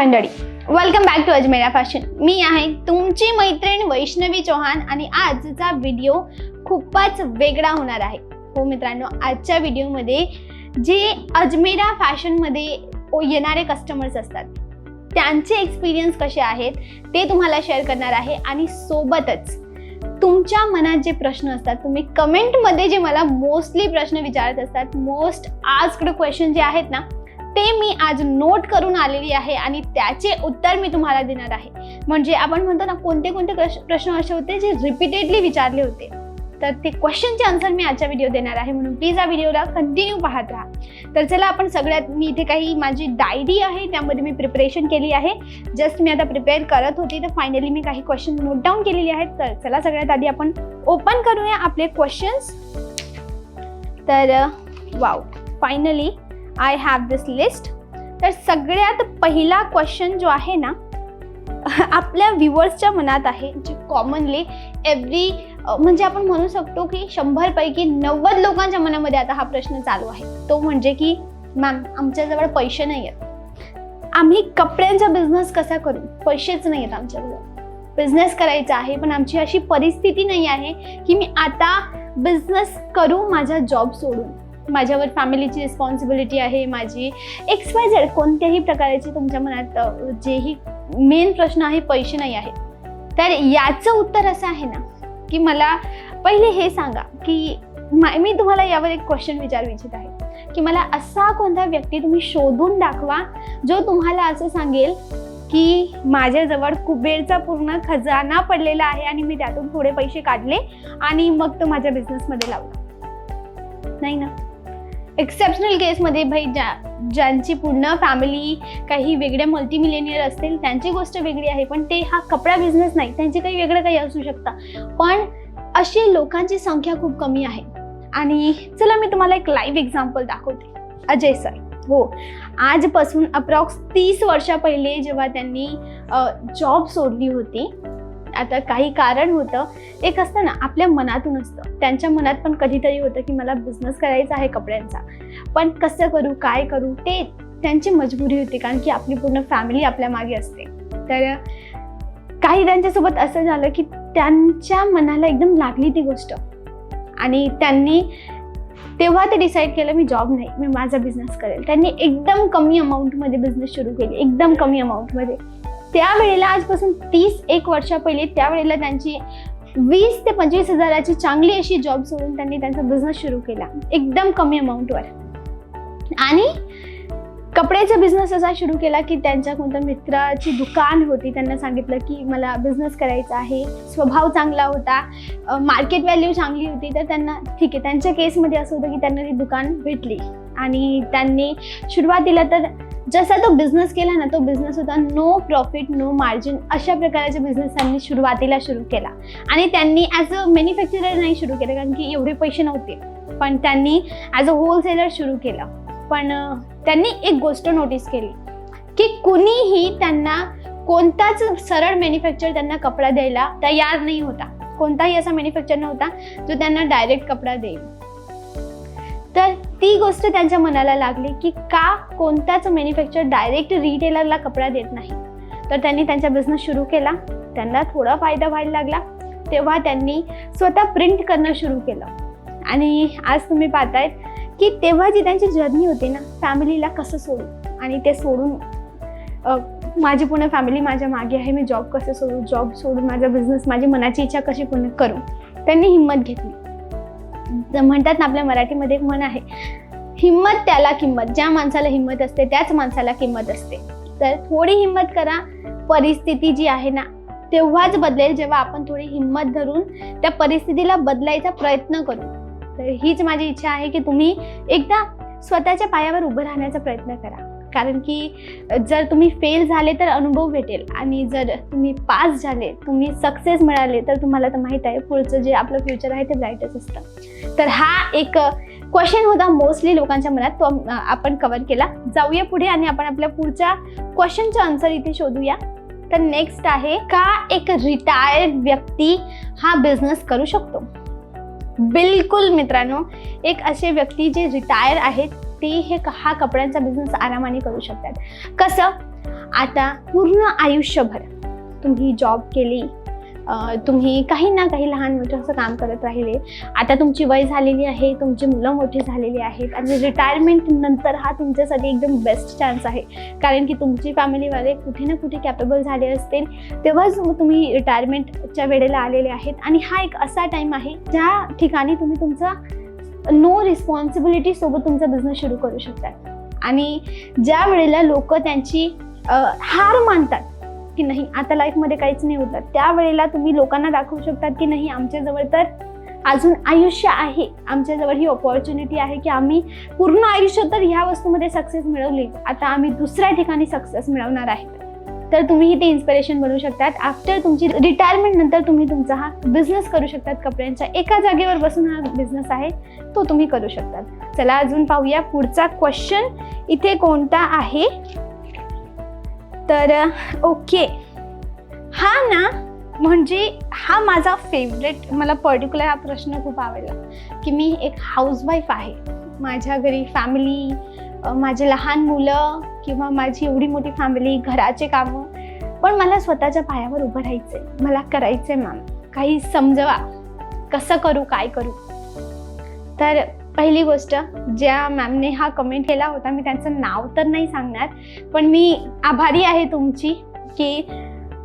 मंडळी. Welcome back to Ajmera fashion मी आहे तुमची मैत्रीण वैष्णवी चौहान आणि आजचा व्हिडिओ खूपच वेगळा होणार आहे. हो मित्रांनो आजच्या व्हिडिओमध्ये जे अजमेरा फॅशनमध्ये येणारे कस्टमर्स असतात त्यांचे एक्सपिरियन्स कसे आहेत ते तुम्हाला शेअर करणार आहे आणि सोबतच तुमच्या मनात जे प्रश्न असतात तुम्ही कमेंटमध्ये जे मला मोस्टली प्रश्न विचारत असतात मोस्ट आस्क्ड क्वेश्चन जे आहेत ना ते मी आज नोट करून आलेली आहे आणि त्याचे उत्तर मी तुम्हाला देणार आहे. म्हणजे आपण म्हणतो ना कोणते कोणते प्रश्न असे होते जे रिपीटेडली विचारले होते. तर ते क्वेश्चनचे आन्सर मी आजच्या व्हिडिओ देणार आहे. म्हणून प्लीज या व्हिडिओला कंटिन्यू पाहत राहा. तर चला आपण सगळ्यात मी इथे काही माझी डायरी आहे त्यामध्ये मी प्रिपरेशन केली आहे. जस्ट मी आता प्रिपेअर करत होती तर फायनली मी काही क्वेश्चन नोट डाऊन केलेले आहेत. तर चला सगळ्यात आधी आपण ओपन करूया आपले क्वेश्चन्स तर wow finally I have this list तर सगळ्यात पहिला क्वेश्चन जो आहे ना आपल्या व्ह्युअर्सच्या मनात आहे जे कॉमनली एव्हरी म्हणजे आपण म्हणू शकतो की शंभरपैकी नव्वद लोकांच्या मनामध्ये आता हा प्रश्न चालू आहे. तो म्हणजे की मॅम आमच्याजवळ पैसे नाही आहेत आम्ही कपड्यांचा बिझनेस कसा करू? पैसेच नाही आहेत आमच्याजवळ. बिझनेस करायचा आहे पण आमची अशी परिस्थिती नाही आहे की मी आता बिझनेस करू माझा जॉब सोडून. माझ्यावर फॅमिलीची रिस्पॉन्सिबिलिटी आहे माझी एक्स वाय झेड कोणत्याही प्रकारची तुमच्या मनात जेही मेन प्रश्न आहे पैसे नाही आहे तर याचं उत्तर असं आहे ना की मला पहिले हे सांगा की मी तुम्हाला यावर एक क्वेश्चन विचारू इच्छित आहे. की मला असा कोणता व्यक्ती तुम्ही शोधून दाखवा जो तुम्हाला असं सांगेल की माझ्याजवळ कुबेरचा पूर्ण खजाना पडलेला आहे आणि मी त्यातून थोडे पैसे काढले आणि मग तो माझ्या बिझनेसमध्ये लावला. नाही ना? एक्सेप्शनल केसमध्ये भाई ज्या ज्यांची पूर्ण फॅमिली काही वेगळे मल्टीमिलेनियर असतील त्यांची गोष्ट वेगळी आहे पण ते हा कपडा बिझनेस नाही त्यांचे काही वेगळं काही असू शकतं. पण अशी लोकांची संख्या खूप कमी आहे. आणि चला मी तुम्हाला एक लाईव्ह एक्झाम्पल दाखवते. अजय सर हो. आजपासून अप्रॉक्स तीस वर्षा पहिले जेव्हा त्यांनी जॉब सोडली होती आता काही कारण होतं. एक असतं ना आपल्या मनातून असतं. त्यांच्या मनात पण कधीतरी होतं की मला बिझनेस करायचा आहे कपड्यांचा. पण कसं करू काय करू ते त्यांची मजबुरी होती कारण की आपली पूर्ण फॅमिली आपल्या मागे असते. तर काही त्यांच्यासोबत असं झालं की त्यांच्या मनाला एकदम लागली ती गोष्ट. आणि त्यांनी तेव्हा ते डिसाईड केलं मी जॉब नाही मी माझा बिझनेस करेल. त्यांनी एकदम कमी अमाऊंटमध्ये बिझनेस सुरू केली. एकदम कमी अमाऊंटमध्ये त्यावेळेला आजपासून तीस एक वर्षा पहिले त्यावेळेला त्यांची वीस ते पंचवीस हजाराची चांगली अशी जॉब सोडून त्यांनी त्यांचा बिझनेस सुरू केला. एकदम कमी अमाऊंटवर आणि कपड्याचा बिझनेस असा सुरू केला की त्यांच्या कोणत्या मित्राची दुकान होती त्यांना सांगितलं की मला बिझनेस करायचा आहे. स्वभाव चांगला होता. मार्केट व्हॅल्यू चांगली होती. तर त्यांना ठीक आहे त्यांच्या केसमध्ये असं होतं की त्यांना ती दुकान भेटली. आणि त्यांनी सुरुवातीला तर जसा तो बिझनेस केला ना तो बिझनेस होता नो प्रॉफिट नो मार्जिन अशा प्रकारच्या बिझनेस त्यांनी सुरुवातीला सुरू केला. आणि त्यांनी ॲज अ मॅन्युफॅक्चरर नाही सुरू केलं कारण की एवढे पैसे नव्हते. पण त्यांनी ॲज अ होलसेलर सुरू केलं. पण त्यांनी एक गोष्ट नोटीस केली की कुणीही त्यांना कोणताच सरळ मॅन्युफॅक्चर त्यांना कपडा द्यायला तयार नाही होता. कोणताही असा मॅन्युफॅक्चर नव्हता जो त्यांना डायरेक्ट कपडा देईल. तर ती गोष्ट त्यांच्या मनाला लागली की का कोणताच मॅन्युफॅक्चर डायरेक्ट रिटेलरला कपडा देत नाही. तर त्यांनी त्यांचा बिझनेस सुरू केला. त्यांना थोडा फायदा व्हायला लागला. तेव्हा त्यांनी स्वतः प्रिंट करणं सुरू केलं. आणि आज तुम्ही पाहतायत की तेव्हा जी त्यांची जर्नी होती ना फॅमिलीला कसं सोडू? आणि ते सोडून माझी पूर्ण फॅमिली माझ्या मागे आहे. मी जॉब कसं सोडू? जॉब सोडून माझा बिझनेस माझी मनाची इच्छा कशी पूर्ण करू? त्यांनी हिंमत घेतली. म्हणतात ना आपल्या मराठीमध्ये एक म्हण आहे हिंमत त्याला किंमत. ज्या माणसाला हिंमत असते त्याच माणसाला किंमत असते. तर थोडी हिंमत करा परिस्थिती जी आहे ना तेव्हाच बदलेल जेव्हा आपण थोडी हिंमत धरून त्या परिस्थितीला बदलायचा प्रयत्न करू. तर हीच माझी इच्छा आहे की तुम्ही एकदा स्वतःच्या पायावर उभं राहण्याचा प्रयत्न करा. कारण की जर तुम्ही फेल झाले तर अनुभव भेटेल. आणि जर तुम्ही पास झाले तुम्ही सक्सेस मिळाले तर तुम्हाला तर माहीत आहे पुढचं जे आपलं फ्युचर आहे ते ब्राईटच असतं. तर हा एक क्वेश्चन होता मोस्टली लोकांच्या मनात. तो आपण कव्हर केला. जाऊया पुढे आणि आपण आपल्या पुढच्या क्वेश्चनचा आन्सर इथे शोधूया. तर नेक्स्ट आहे का एक रिटायर्ड व्यक्ती हा बिझनेस करू शकतो? बिलकुल मित्रांनो एक असे व्यक्ती जे रिटायर आहेत ते हे क- हा कपड्यांचा बिझनेस आरामाने करू शकतात. कसं? आता पूर्ण आयुष्यभर तुम्ही जॉब केली तुम्ही काही ना काही लहान मोठं असं काम करत राहिले. आता तुमची वय झालेली आहे तुमची मुलं मोठी झालेली आहेत आणि रिटायरमेंट नंतर हा तुमच्यासाठी एकदम बेस्ट चान्स आहे. कारण की तुमची फॅमिलीवाले कुठे ना कुठे कॅपेबल झाले असतील. तेव्हाच तुम्ही रिटायरमेंटच्या वेळेला आलेले आहेत. आणि हा एक असा टाईम आहे ज्या ठिकाणी तुम्ही तुमचा नो रिस्पॉन्सिबिलिटी सोबत तुमचा बिझनेस सुरू करू शकतात. आणि ज्या वेळेला लोक त्यांची हार मानतात की नाही आता लाईफमध्ये काहीच नाही होतात त्यावेळेला तुम्ही लोकांना दाखवू शकतात की नाही आमच्याजवळ तर अजून आयुष्य आहे आमच्याजवळ ही ऑपॉर्च्युनिटी आहे की आम्ही पूर्ण आयुष्य तर ह्या वस्तूमध्ये सक्सेस मिळवली. आता आम्ही दुसऱ्या ठिकाणी सक्सेस मिळवणार आहेत तर तुम्ही ते इन्स्पिरेशन बनवू शकतात. आफ्टर तुमची रिटायरमेंट नंतर तुम्ही तुमचा हा बिझनेस करू शकतात. कपड्यांच्या एका जागेवर बसून हा बिझनेस आहे तो तुम्ही करू शकतात. चला अजून पाहूया पुढचा क्वेश्चन इथे कोणता आहे? तर ओके हा ना म्हणजे हा माझा फेवरेट मला पर्टिक्युलर हा प्रश्न खूप आवडला की मी एक हाऊसवाईफ आहे. माझ्या घरी फॅमिली माझे लहान मुलं किंवा माझी एवढी मोठी फॅमिली घराचे कामं पण मला स्वतःच्या पायावर उभं राहायचंय. मला करायचंय मॅम. काही समजवा. कसं करू काय करू? तर पहिली गोष्ट ज्या मॅमने हा कमेंट केला होता मी त्यांचं नाव तर नाही सांगणार पण मी आभारी आहे तुमची की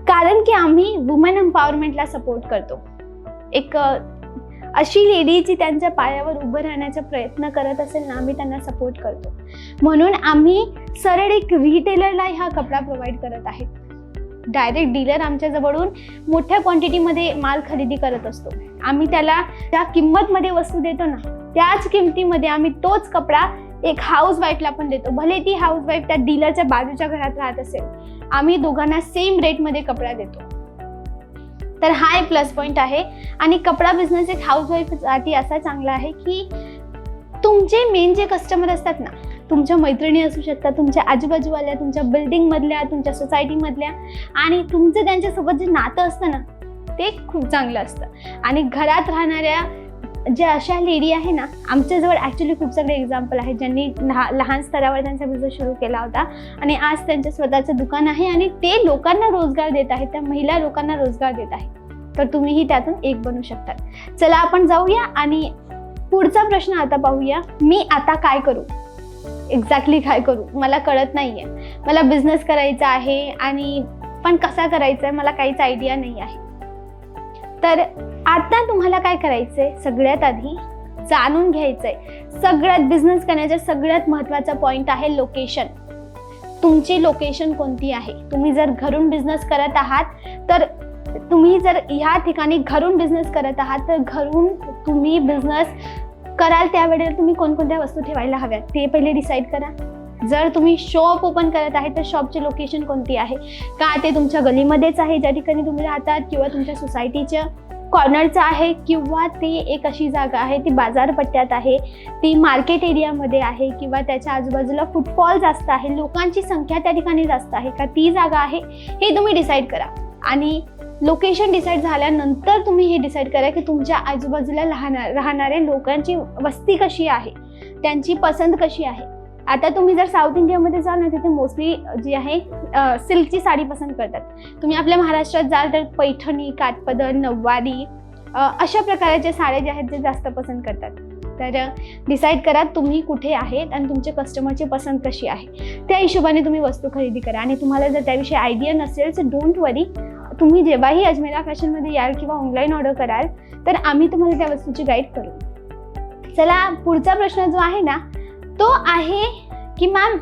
कारण की आम्ही वुमन एम्पॉवरमेंटला सपोर्ट करतो. एक अशी लेडी जी त्यांच्या पायावर उभं राहण्याचा प्रयत्न करत असेल ना आम्ही त्यांना सपोर्ट करतो. म्हणून आम्ही सरळ एक रिटेलरला हा कपडा प्रोव्हाइड करत आहे. डायरेक्ट डीलर आमच्याजवळून मोठ्या क्वांटिटीमध्ये माल खरेदी करत असतो. आम्ही त्याला त्या किंमतमध्ये वस्तू देतो ना त्याच किमतीमध्ये आम्ही तोच कपडा एक हाऊस वाईफला पण देतो. भले ती हाऊस वाईफ त्या डीलरच्या बाजूच्या घरात राहत असेल. आम्ही दोघांना सेम रेटमध्ये कपडा देतो. तर हा एक प्लस पॉईंट आहे. आणि कपडा बिझनेस एक हाऊस वाईफसाठी असा चांगला आहे की तुमचे मेन जे कस्टमर असतात ना तुमच्या मैत्रिणी असू शकतात तुमच्या आजूबाजूवाल्या तुमच्या बिल्डिंगमधल्या तुमच्या सोसायटीमधल्या आणि तुमचं त्यांच्यासोबत जे नातं असतं ना ते खूप चांगलं असतं. आणि घरात राहणाऱ्या ज्या अशा लेडी आहे ना आमच्याजवळ ॲक्च्युली खूप सगळे एक्झाम्पल आहेत ज्यांनी लहा लहान स्तरावर त्यांचा बिझनेस सुरू केला होता. आणि आज त्यांचं स्वतःचं दुकान आहे आणि ते लोकांना रोजगार देत आहेत त्या महिला लोकांना रोजगार देत आहेत. तर तुम्हीही त्यातून एक बनू शकतात. चला आपण जाऊया आणि पुढचा प्रश्न आता पाहूया मी आता काय करू? एक्झॅक्टली काय करू? मला कळत नाही आहे मला बिझनेस करायचा आहे आणि पण कसा करायचा आहे मला काहीच आयडिया नाही आहे. तर आता तुम्हाला काय करायचंय? सगळ्यात आधी जाणून घ्यायचंय. सगळ्यात बिझनेस करण्याचा सगळ्यात महत्त्वाचा पॉईंट आहे लोकेशन तुमची लोकेशन कोणती आहे? तुम्ही जर घरून बिझनेस करत आहात तर तुम्ही जर ह्या ठिकाणी घरून बिझनेस करत आहात तर घरून तुम्ही बिझनेस कराल त्यावेळेला तुम्ही कोणकोणत्या वस्तू ठेवायला हव्यात? ते पहिले डिसाईड करा. जर तुम्ही शॉप ओपन करत आहे तर शॉपची लोकेशन कोणती आहे? का ते तुमच्या गलीमध्येच आहे ज्या ठिकाणी तुम्ही राहतात किंवा तुमच्या सोसायटीच्या कॉर्नरचं आहे किंवा ती एक अशी जागा आहे ती बाजारपट्ट्यात आहे ती मार्केट एरियामध्ये आहे किंवा त्याच्या आजूबाजूला फुटफॉल जास्त आहे लोकांची संख्या त्या ठिकाणी जास्त आहे का ती जागा आहे हे तुम्ही डिसाईड करा. आणि लोकेशन डिसाईड झाल्यानंतर तुम्ही हे डिसाईड करा की तुमच्या आजूबाजूला राहणार राहणाऱ्या लोकांची वस्ती कशी आहे त्यांची पसंत कशी आहे. आता तुम्ही जर साऊथ इंडियामध्ये जाल ना तिथे मोस्टली जी आहे सिल्कची साडी पसंत करतात. तुम्ही आपल्या महाराष्ट्रात जाल तर पैठणी काठपदर नऊवारी अशा प्रकारच्या साड्या ज्या आहेत ते जास्त पसंत करतात. तर डिसाईड करा तुम्ही कुठे आहेत आणि तुमच्या कस्टमरची पसंत कशी आहे. त्या हिशोबाने तुम्ही वस्तू खरेदी करा. आणि तुम्हाला जर त्याविषयी आयडिया नसेल तर डोंट वरी तुम्ही जेव्हाही अजमेरा फॅशनमध्ये याल किंवा ऑनलाईन ऑर्डर कराल तर आम्ही तुम्हाला त्या वस्तूची गाईड करू. चला पुढचा प्रश्न जो आहे ना तो आहे की मॅम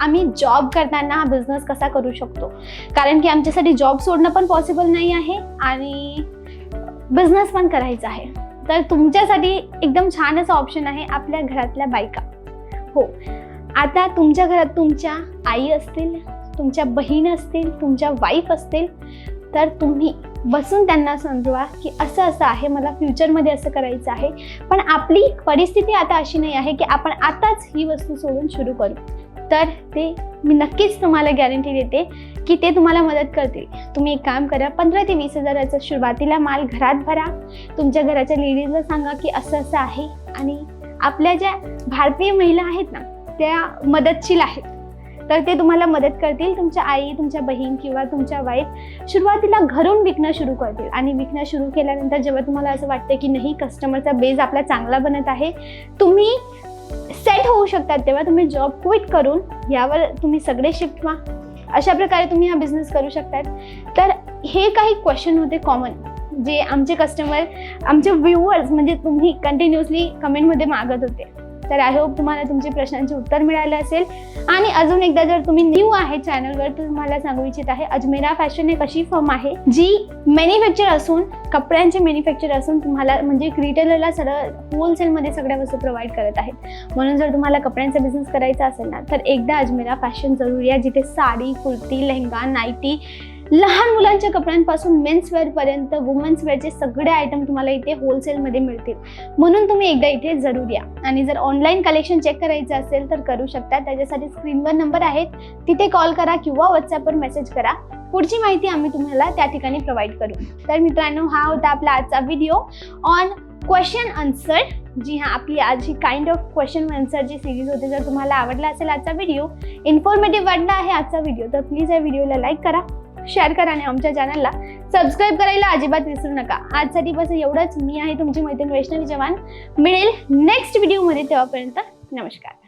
आम्ही जॉब करताना हा बिझनेस कसा करू शकतो? कारण की आमच्यासाठी जॉब सोडणं पण पॉसिबल नाही आहे आणि बिझनेस पण करायचा आहे. तर तुमच्यासाठी एकदम छान असं ऑप्शन आहे आपल्या घरातल्या बायका. हो. आता तुमच्या घरात तुमच्या आई असतील तुमच्या बहीण असतील तुमच्या वाईफ असतील तर तुम्ही बसून त्यांना समजवा की असं असं आहे मला फ्युचरमध्ये असं करायचं आहे. पण आपली परिस्थिती आता अशी नाही आहे की आपण आताच ही वस्तू सोडून सुरू करू. तर ते मी नक्कीच तुम्हाला गॅरंटी देते की ते तुम्हाला मदत करतील. तुम्ही एक काम करा पंधरा ते वीस हजाराचा सुरुवातीला माल घरात भरा. तुमच्या घराच्या लेडीजला सांगा की असं असं आहे आणि आपल्या ज्या भारतीय महिला आहेत ना त्या मदतशील आहेत. तर ते तुम्हाला मदत करतील. तुमच्या आई तुमच्या बहीण किंवा तुमच्या वाईफ सुरुवातीला घरून विकणं सुरू करतील. आणि विकणं सुरू केल्यानंतर जेव्हा तुम्हाला असं वाटतं की नाही कस्टमरचा बेस आपला चांगला बनत आहे तुम्ही सेट होऊ शकतात तेव्हा तुम्ही जॉब क्विट करून यावर तुम्ही सगळे शिफ्ट व्हा. अशा प्रकारे तुम्ही हा बिझनेस करू शकतात. तर हे काही क्वेश्चन होते कॉमन जे आमचे कस्टमर आमचे व्ह्युअर्स म्हणजे तुम्ही कंटिन्युअसली कमेंटमध्ये मागत होते. तर आय होप तुम्हाला तुमच्या प्रश्नांचे उत्तर मिळालं असेल. आणि अजून एकदा जर तुम्ही न्यू आहे चॅनलवर तर तुम्हाला सांगू इच्छित आहे अजमेरा फॅशन एक अशी फर्म आहे जी मॅन्युफॅक्चर असून कपड्यांचे मॅन्युफॅक्चर असून तुम्हाला म्हणजे रिटेलरला सरळ होलसेलमध्ये सगळ्या वस्तू प्रोव्हाइड करत आहेत. म्हणून जर तुम्हाला कपड्यांचा बिझनेस करायचा असेल ना तर एकदा अजमेरा फॅशन जरूर या जिथे साडी कुर्ती लेहंगा नाईटी लहान मुलांच्या कपड्यांपासून मेन्स वेअरपर्यंत वुमन्स वेअरचे सगळे आयटम तुम्हाला इथे होलसेलमध्ये मिळतील. म्हणून तुम्ही एकदा इथे जरूर या. आणि जर ऑनलाईन कलेक्शन चेक करायचं असेल तर करू शकता. त्याच्यासाठी स्क्रीनवर नंबर आहेत. तिथे कॉल करा किंवा व्हॉट्सॲपवर मेसेज करा. पुढची माहिती आम्ही तुम्हाला त्या ठिकाणी प्रोव्हाइड करू. तर मित्रांनो हा होता आपला आजचा व्हिडिओ ऑन क्वेश्चन आन्सर जी हां आपली आज ही काइंड ऑफ क्वेश्चन आन्सरची सिरीज होती जर तुम्हाला आवडला असेल आजचा व्हिडिओ इन्फॉर्मेटिव्ह वाटला आहे आजचा व्हिडिओ तर प्लीज या व्हिडिओला लाईक करा. शेअर करा आणि आमच्या चॅनलला सबस्क्राईब करायला अजिबात विसरू नका. आजसाठी बस एवढंच. मी आहे तुमची मैत्रीण वैष्णवी जवान मिळेल नेक्स्ट व्हिडिओमध्ये तेव्हापर्यंत नमस्कार.